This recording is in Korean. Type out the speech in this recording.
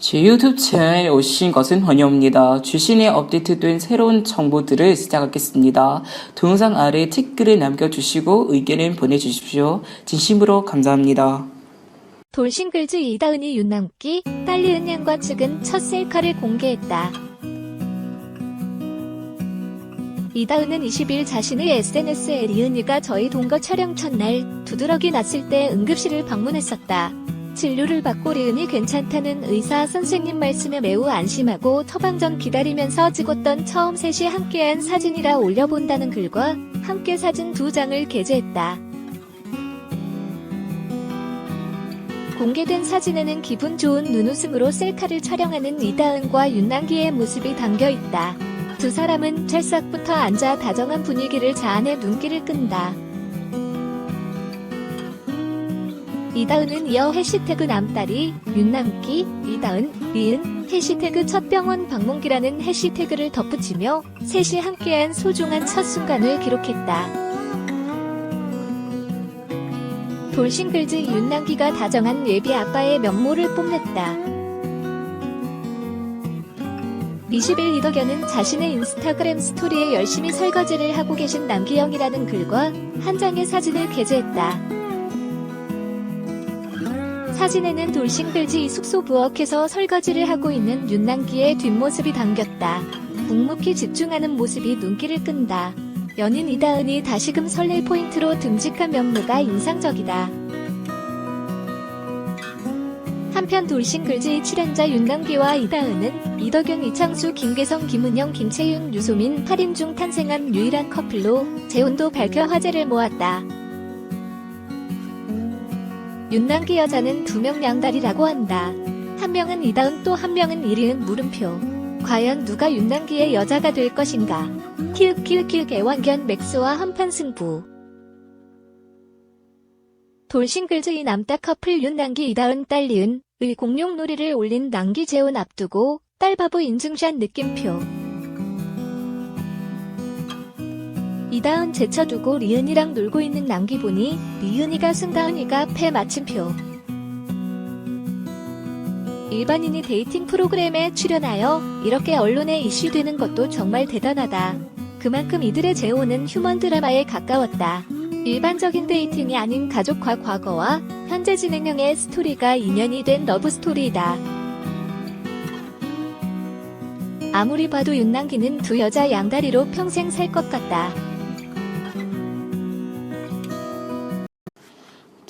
제 유튜브 채널에 오신 것은 환영합니다. 주신에 업데이트된 새로운 정보들을 시작하겠습니다. 동영상 아래 댓글을 남겨주시고 의견을 보내주십시오. 진심으로 감사합니다. 돌싱글즈 이다은이 윤남기, 딸 리 은양과 측은 첫 셀카를 공개했다. 이다은은 20일 자신의 SNS에 리은이가 저희 동거 촬영 첫날 두드러기 났을 때 응급실을 방문했었다. 진료를 받고 리은이 괜찮다는 의사 선생님 말씀에 매우 안심하고 처방전 기다리면서 찍었던 처음 셋이 함께한 사진이라 올려본다는 글과 함께 사진 두 장을 게재했다. 공개된 사진에는 기분 좋은 눈웃음으로 셀카를 촬영하는 이다은과 윤남기의 모습이 담겨 있다. 두 사람은 찰싹부터 앉아 다정한 분위기를 자아내 눈길을 끈다. 이다은은 이어 해시태그 남딸이 윤남기, 이다은, 리은, 해시태그 첫 병원 방문기라는 해시태그를 덧붙이며 셋이 함께한 소중한 첫 순간을 기록했다. 돌싱글즈 윤남기가 다정한 예비 아빠의 면모를 뽐냈다. 20일 이덕현은 자신의 인스타그램 스토리에 열심히 설거지를 하고 계신 남기영이라는 글과 한 장의 사진을 게재했다. 사진에는 돌싱글즈 숙소 부엌에서 설거지를 하고 있는 윤남기의 뒷모습이 담겼다. 묵묵히 집중하는 모습이 눈길을 끈다. 연인 이다은이 다시금 설렐 포인트로 듬직한 면모가 인상적이다. 한편 돌싱글즈의 출연자 윤남기와 이다은은 이덕윤, 이창수, 김계성, 김은영, 김채윤, 유소민 8인 중 탄생한 유일한 커플로 재혼도 밝혀 화제를 모았다. 윤남기 여자는 두 명 양다리라고 한다. 한 명은 이다은 또 한 명은 이리은 물음표. 과연 누가 윤남기의 여자가 될 것인가? 키읔키읔키읔 애완견 맥스와 한판 승부. 돌싱글즈의 남따 커플 윤남기 이다은 딸 리은, 의 공룡 놀이를 올린 남기 재혼 앞두고 딸바보 인증샷 느낌표. 이다은 제쳐두고 리은이랑 놀고 있는 남기 보니 리은이가 승다은이가 패 맞춤표. 일반인이 데이팅 프로그램에 출연하여 이렇게 언론에 이슈되는 것도 정말 대단하다. 그만큼 이들의 재혼은 휴먼 드라마에 가까웠다. 일반적인 데이팅이 아닌 가족과 과거와 현재 진행형의 스토리가 인연이 된 러브스토리이다. 아무리 봐도 윤남기는 두 여자 양다리로 평생 살 것 같다.